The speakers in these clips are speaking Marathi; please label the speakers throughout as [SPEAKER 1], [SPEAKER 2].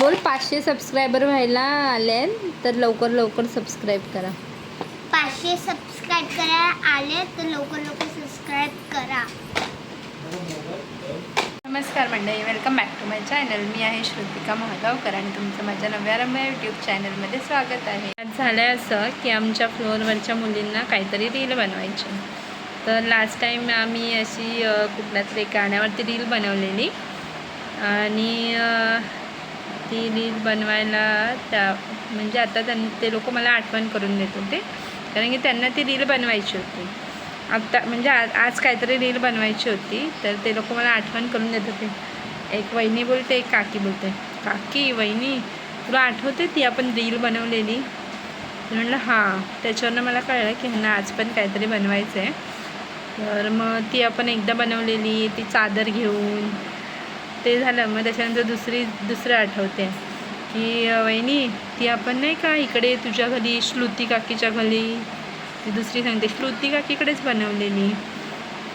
[SPEAKER 1] बोल पाचशे सबस्क्रायबर व्हायला आले तर लवकर लवकर सबस्क्राईब करा.
[SPEAKER 2] पाचशे सबस्क्राईब करायला आले तर लवकर लवकर सबस्क्राईब करा.
[SPEAKER 1] नमस्कार मंडळी welcome back to my channel मी आहे श्रुतिका महागावकर आणि तुमचं माझ्या नव्या रम्या यूट्यूब चॅनलमध्ये स्वागत आहे. आज झालं आहे असं की आमच्या फ्लोअरवरच्या मुलींना काहीतरी रील बनवायची. तर लास्ट टाईम आम्ही अशी कुठल्या तरी गाण्यावरती रील बनवलेली. आणि ती रील बनवायला त्या म्हणजे आता त्यां ते लोक मला आठवण करून देत होते. कारण की त्यांना ती रील बनवायची होती. आत्ता म्हणजे आज आज काहीतरी रील बनवायची होती तर ते लोक मला आठवण करून देत होते. एक वहिनी बोलते एक काकी बोलते. काकी वहिनी तुला आठवते ती आपण रील बनवलेली? म्हणलं हां. त्याच्यावरनं मला कळलं की ह्यांना आज पण काहीतरी बनवायचं आहे तर मग ती आपण एकदा बनवलेली ती चादर घेऊन ते झालं. मग त्याच्यानंतर दुसरी दुसरं आठवते की वहिनी ती आपण नाही का इकडे तुझ्या घरी श्रुती काकीच्या घरी ती दुसरी सांगते श्रुती काकीकडेच बनवलेली.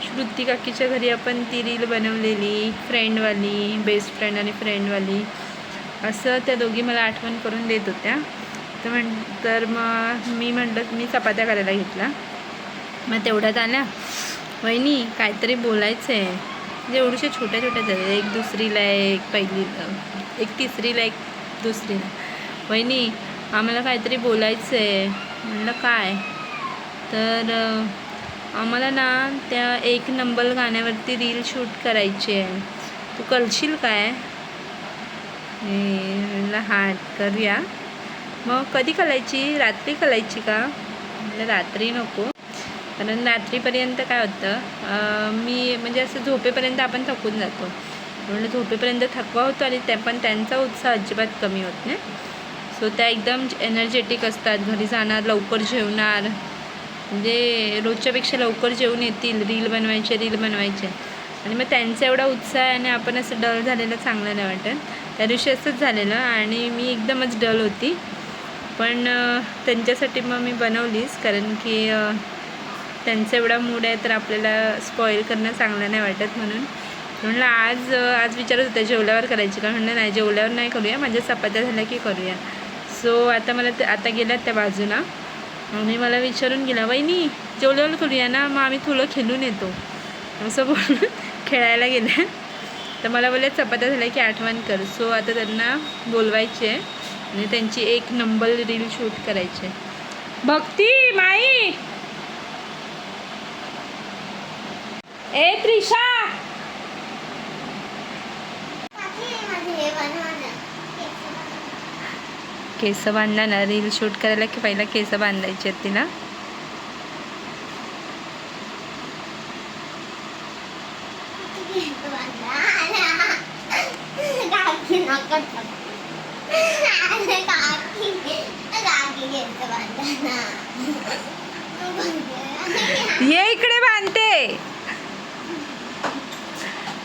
[SPEAKER 1] श्रुती काकीच्या घरी आपण ती रील बनवलेली फ्रेंडवाली बेस्ट फ्रेंड आणि फ्रेंडवाली. असं त्या दोघी मला आठवण करून देत होत्या. तर म्हण तर मग मी म्हटलं मी चपात्या करायला घेतला मग तेवढ्यात आल्या वहिनी काहीतरी बोलायचं आहे म्हणजे एवढ्याशा छोट्या छोट्या झाल्या एक दुसरीला एक पहिली एक तिसरीला एक दुसरीला. वहिनी आम्हाला काहीतरी बोलायचं आहे म्हणलं काय? तर आम्हाला ना त्या एक नंबर गाण्यावरती रील शूट करायची आहे. तू करशील काय? मी म्हणलं हां करूया. मग कधी करायची? रात्री करायची का? म्हणलं रात्री नको. कारण रात्रीपर्यंत काय होतं मी म्हणजे असं झोपेपर्यंत आपण थकून जातो. म्हणलं झोपेपर्यंत थकवा होतो आणि त्या पण त्यांचा उत्साह अजिबात कमी होत नाही. सो त्या एकदम एनर्जेटिक असतात घरी जाणार लवकर जेवणार. म्हणजे रोजच्यापेक्षा लवकर जेवून येतील रील बनवायचे रील बनवायचे. आणि मग त्यांचा एवढा उत्साह आहे आणि आपण असं डल झालेलं चांगलं नाही वाटत. त्या दिवशी असंच झालेलं आणि मी एकदमच डल होती. पण त्यांच्यासाठी मग मी बनवलीच कारण की त्यांचा एवढा मूड आहे तर आपल्याला स्पॉईल करणं चांगलं नाही वाटत म्हणून. म्हणलं आज आज विचारत होत्या जेवल्यावर करायची का? म्हणलं नाही जेवल्यावर नाही करूया. माझ्या चपात्या झाल्या की करूया. सो आता मला ते आता गेल्यात त्या बाजूला. आणि मला विचारून गेला वहिनी जेवल्यावर करूया ना? मग आम्ही थोडं खेळून येतो. असं बोलून खेळायला गेल्या. तर मला बोलले चपात्या झाल्या की आठवण कर. सो आता त्यांना बोलवायचे आहे. आणि त्यांची एक नंबर रील शूट करायची आहे. भक्ती माई! ए त्रिशा! केस बांधला ना? रील शूट करायला की पहिला केस बांधायचे आहेत तिला? ये इकडे बांधते.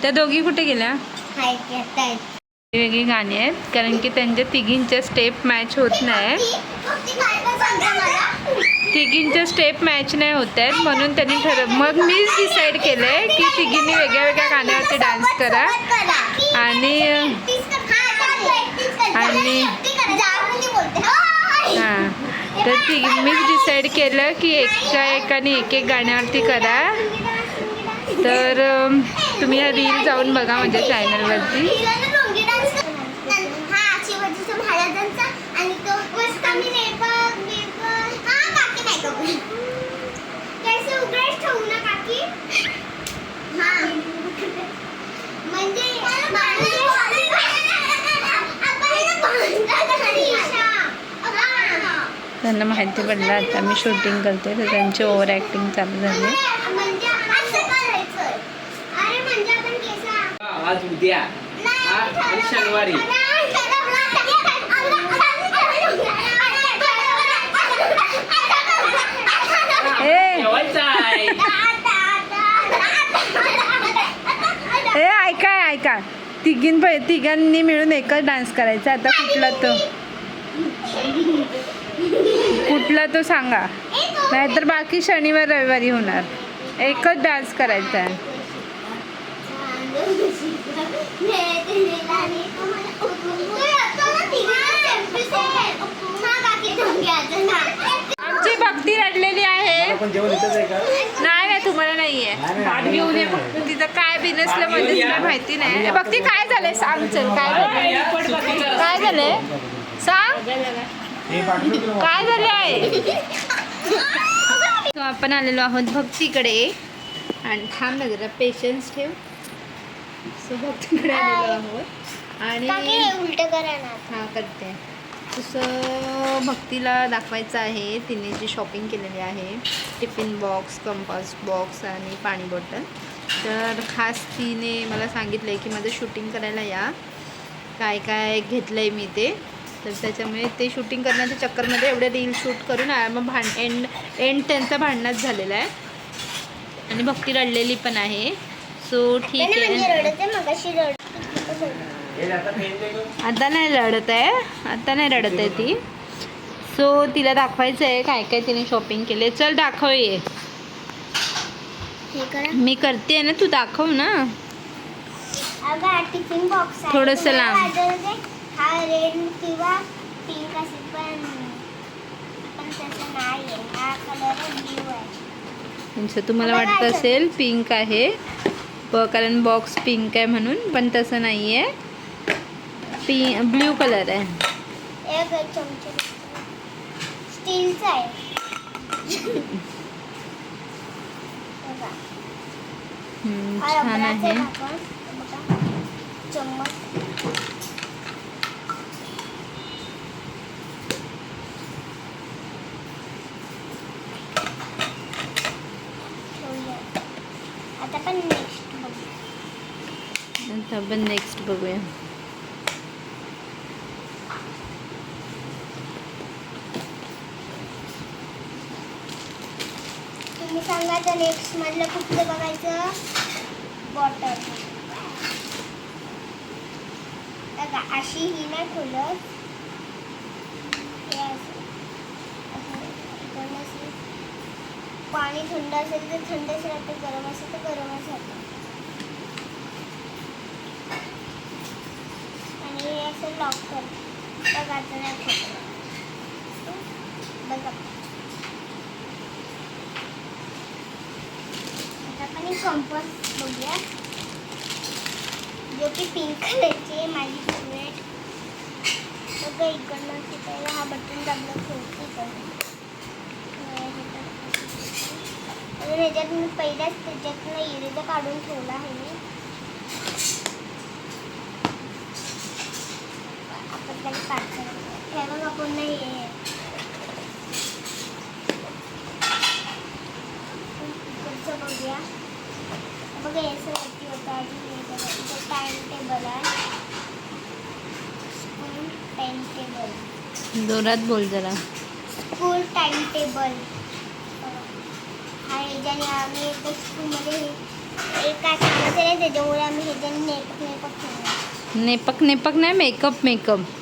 [SPEAKER 1] त्या दोघी कुठे गेल्या? वेगळी गाणी आहेत कारण की त्यांच्या तिघींच्या स्टेप मॅच होत नाही तिघींच्या स्टेप मॅच नाही होत आहेत म्हणून त्यांनी ठरव मग मीच डिसाईड केलं आहे की तिघींनी वेगळ्या वेगळ्या गाण्यावरती डान्स करा. आणि आणि हां. तर ती मीच डिसाईड केलं की एका एकाने एक एक गाण्यावरती करा. तर तुम्ही हा रील जाऊन बघा माझ्या चॅनलवरती
[SPEAKER 2] महाराजांचा आणि तो मस्त मी रेबक बिबक हा काकी नाही का कैसे उघडेच ठेवू ना काकी हा. म्हणजे
[SPEAKER 1] त्यांना माहिती पडलं आता मी शूटिंग करते तर त्यांची ओव्हर ॲक्टिंग चालू झाली
[SPEAKER 2] म्हणजे असं करायचं अरे म्हणजे आपण केसा
[SPEAKER 3] आज उद्या हा, आणि शनिवारी
[SPEAKER 1] ए ऐका ऐका तिघीं प तिघांनी मिळून एकच डान्स करायचा आता कुठला तो कुठला तो सांगा नाहीतर बाकी शनिवार रविवारी होणार एकच डान्स करायचा आहे
[SPEAKER 4] आमची भक्ती रडलेली आहे.
[SPEAKER 1] नाही नाही तुम्हाला नाहीये. तिथं काय बिनसलं
[SPEAKER 3] म्हणजे
[SPEAKER 1] तुला माहिती नाही. भक्ती काय झालंय? सांग चल काय काय झालंय? सांग. काय झालं आहे आपण आलेलो आहोत भक्तीकडे. आणि थांब ना जरा पेशन्स ठेव. सो भक्तीकडे आलेलो आहोत. आणि
[SPEAKER 2] हे उलट करा ना
[SPEAKER 1] हा करते. तसं भक्तीला दाखवायचं आहे. तिने जी शॉपिंग केलेली आहे टिफिन बॉक्स कंपास बॉक्स आणि पाणी बॉटल तर खास तिने मला सांगितलं आहे की माझं शूटिंग करायला या. काय काय घेतलं आहे मी ते. तर त्याच्यामुळे ते शूटिंग करण्याच्या चक्करमध्ये एवढे रील शूट करून मग भांड एंड एंड त्यांचा भांडणच झालेला आहे. आणि भक्ती रडलेली पण आहे. सो ठीक
[SPEAKER 2] म्हणजे
[SPEAKER 1] आहे.
[SPEAKER 2] रडते मगाशी रडत
[SPEAKER 4] हे आता
[SPEAKER 1] नाही रडत आहे. आता नाही रडत आहे ती. सो तिला दाखवायचं आहे काय काय तिने शॉपिंग केले चल दाखव ये.
[SPEAKER 2] हे करा.
[SPEAKER 1] मी करते ना तू दाखव ना. थोडंसं लांब.
[SPEAKER 2] वाटतं ते रेड किंवा पिंक असेल पण पण तसं नाही आहे कलर ब्ल्यू आहे.
[SPEAKER 1] अच्छा तुम्हाला वाटत असेल पिंक आहे. कारण बॉक्स पिंक आहे म्हणून पण तसं नाही आहे पि ब्ल्यू कलर आहे
[SPEAKER 2] एक चमचे स्टीलचा आहे बघा.
[SPEAKER 1] हम्म,
[SPEAKER 2] हा
[SPEAKER 1] छान
[SPEAKER 2] रबराचं
[SPEAKER 1] आहे
[SPEAKER 2] झाकण. हे बघा. चम्मच ठेवूया. आता पण नेक्स्ट बघू
[SPEAKER 1] आता आपण नेक्स्ट बघूया.
[SPEAKER 2] तुम्ही सांगा तर नेक्स्ट मधलं कुठलं बघायचं? बॉटल बघा अशी ही नाही खोलत असं. असं असं. पाणी थंड असेल तर थंडच राहते गरम असेल तर गरमच राहतं आणि हे असं लॉक कर. बघा आता नाही खोलत. बघा. आता आपण एक कंपास बघूया. जो की पिंक कलरची आहे माझी फेवरेट बघा इकडनं अशी हा बटन दाबलं खोलते इकडनं आणि ह्याच्यात मी पहिल्याच त्याच्यातनं इरेजा काढून ठेवला आहे मी. आपण त्याला काढतो हे बघा पुन्हा हे इकडचं बघूया बघा याचं वरती होतं अजून हे बघा इथं टाइम टेबल आहे स्कूल टाइम टेबल
[SPEAKER 1] जोरात बोल जरा
[SPEAKER 2] स्कूल टाइम टेबल हा ह्याच्याने आम्ही एकदा स्कूलमध्ये एक त्याच्यामुळे आम्ही ह्याच्याने नेपक नेपक
[SPEAKER 1] नेपक नेपक नाही मेकअप मेकअप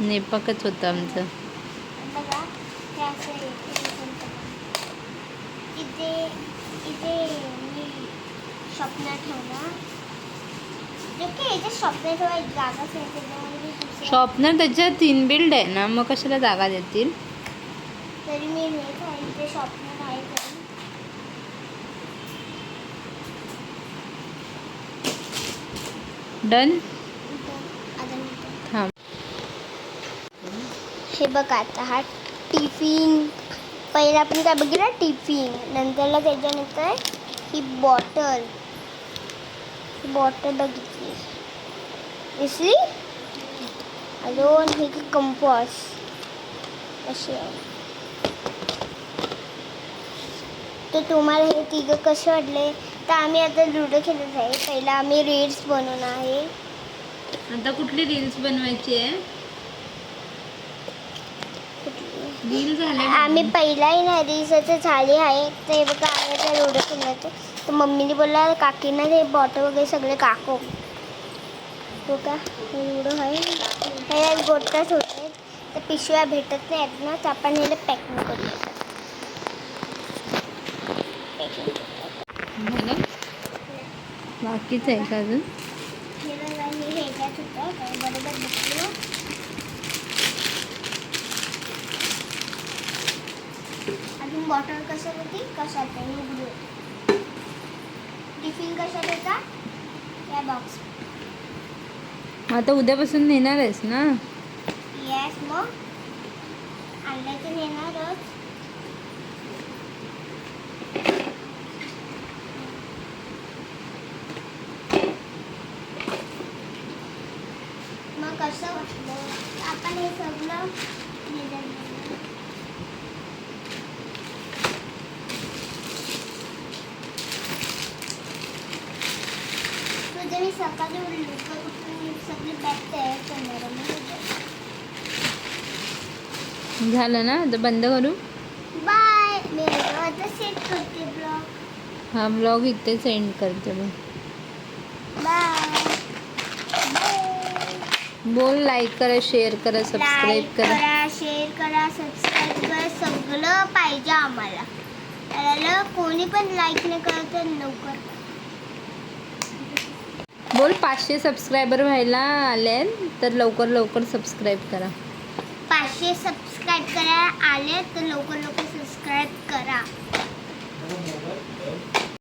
[SPEAKER 1] नेपकच होतं आमचं.
[SPEAKER 2] इथे इथे मी स्वप्न ठेवणार स्वप्न
[SPEAKER 1] त्याच्यात तीन बिल्ड आहे ना मग कशाला जागा देतील?
[SPEAKER 2] मी काय तरी
[SPEAKER 1] डन
[SPEAKER 2] इथं आता मी इथं.
[SPEAKER 1] थांब
[SPEAKER 2] हे बघा आता हा टिफिन. पहिला आपण काय बघितलं? टिफिन. नंतरला त्याच्यानंतर ही बॉटल. ही बॉटल बघितली. दिसली? अजून हे कंपॉस असे आहे. तर तुम्हाला हे तिघं कसे वाटले तर आम्ही आता लुडो खेळत आहे. पहिला आम्ही रील्स बनवून आहे.
[SPEAKER 1] आता कुठली रील्स बनवायची आहे रील झाले
[SPEAKER 2] आम्ही पहिलाही ना रिसर्च झाली आहे. हे बघा आम्ही लुडो खेळतो तर मम्मीने बोलला काकींना ते बॉटल वगैरे सगळे काको. हो का? लुडो आहे. हे गोटाच होते तर पिशव्या भेटत नाही आहेत ना तर आपण हे पॅकिंग करूया.
[SPEAKER 1] झालं बाकीच आहे का अजून?
[SPEAKER 2] बरोबर बघलो टिफिन बॉटल कशात होती? कशात आहे? उघडू टिफिन कशात होता? या बॉक्स
[SPEAKER 1] आता उद्यापासून नेणार आहेस ना?
[SPEAKER 2] येस मग आणलं तर नेणारच. मग कसं वाटलं? आपण हे सगळं मी सकाळी लवकर उठून सगळी बॅग तयार करणार आहे मी उद्या.
[SPEAKER 1] झालं ना? आता बंद करू?
[SPEAKER 2] बाय. मी आता सेट करते ब्लॉग
[SPEAKER 1] हा ब्लॉग इथे सेंड करते
[SPEAKER 2] बाय.
[SPEAKER 1] बोल लाईक करा शेअर करा सबस्क्राईब करा.
[SPEAKER 2] शेअर करा सबस्क्राईब करा. सगळं पाहिजे आम्हाला. त्याला कोणी पण लाईक नाही करत लवकर. करा.
[SPEAKER 1] बोल पाचशे सबस्क्रायबर व्हायला आले तर लवकर लवकर सबस्क्राईब करा.
[SPEAKER 2] पाचशे सबस्क्राईब करा आले तर लवकर लवकर सबस्क्राईब करा.